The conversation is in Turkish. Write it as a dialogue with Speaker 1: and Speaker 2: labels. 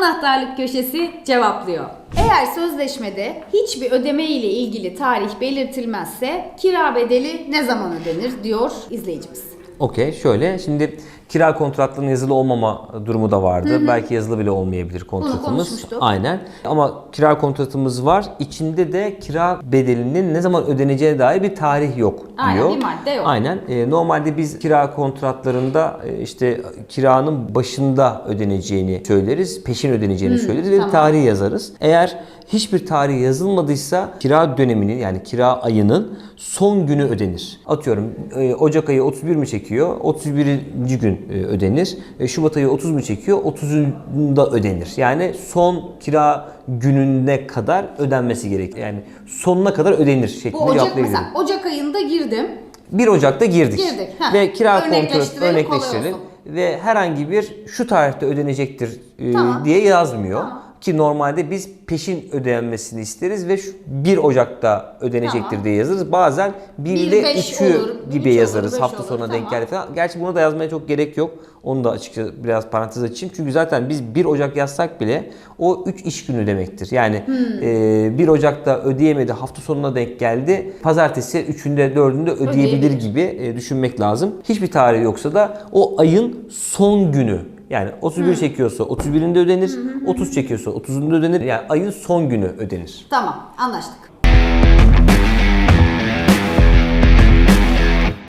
Speaker 1: Anahtarlık köşesi cevaplıyor. Eğer sözleşmede hiçbir ödeme ile ilgili tarih belirtilmezse kira bedeli ne zaman ödenir diyor izleyicimiz.
Speaker 2: Okey şöyle şimdi kira kontratlarının yazılı olmama durumu da vardı. Belki yazılı bile olmayabilir kontratımız. Aynen. Ama kira kontratımız var. İçinde de kira bedelinin ne zaman ödeneceğine dair bir tarih yok
Speaker 1: Aynen,
Speaker 2: diyor.
Speaker 1: bir madde yok.
Speaker 2: Aynen. Ee, normalde biz kira kontratlarında e, işte kiranın başında ödeneceğini söyleriz. Peşin ödeneceğini söyleriz ve
Speaker 1: tamam.
Speaker 2: tarih yazarız. Eğer hiçbir tarih yazılmadıysa kira döneminin yani kira ayının son günü ödenir. Atıyorum e, Ocak ayı 31 mi çekiyor? 31. gün e, ödenir. E, Şubat ayı 30 mu çekiyor? 30'unda ödenir. Yani son kira gününe kadar ödenmesi gerekir. Yani sonuna kadar ödenir şeklinde
Speaker 1: Bu Ocak mesela Ocak ayında girdim.
Speaker 2: 1 Ocak'ta girdik.
Speaker 1: Girdik, heh.
Speaker 2: Ve kira kontrol
Speaker 1: Örnekleştirelim.
Speaker 2: Ve herhangi bir şu tarihte ödenecektir e,
Speaker 1: Tamam.
Speaker 2: diye yazmıyor.
Speaker 1: Tamam.
Speaker 2: Ki normalde biz peşin ödenmesini isteriz ve şu 1 Ocak'ta ödenecektir
Speaker 1: Tamam.
Speaker 2: diye yazarız. Bazen 1
Speaker 1: Bir,
Speaker 2: ile
Speaker 1: beş
Speaker 2: 2
Speaker 1: olur,
Speaker 2: gibi
Speaker 1: üç olur,
Speaker 2: yazarız
Speaker 1: beş
Speaker 2: hafta
Speaker 1: olur,
Speaker 2: sonuna denk
Speaker 1: tamam.
Speaker 2: geldi falan. Gerçi buna da yazmaya çok gerek yok. Onu da açıkça biraz parantez açayım. Çünkü zaten biz 1 Ocak yazsak bile o 3 iş günü demektir. Yani
Speaker 1: Hmm.
Speaker 2: e, 1 Ocak'ta ödeyemedi hafta sonuna denk geldi. Pazartesi 3'ünde 4'ünde ödeyebilir
Speaker 1: Ödeyebilir.
Speaker 2: gibi e, düşünmek lazım. Hiçbir tarih yoksa da o ayın son günü yani 31 çekiyorsa 31'inde ödenir, 30 çekiyorsa 30'unda ödenir. Yani ayın son günü ödenir.
Speaker 1: Tamam anlaştık.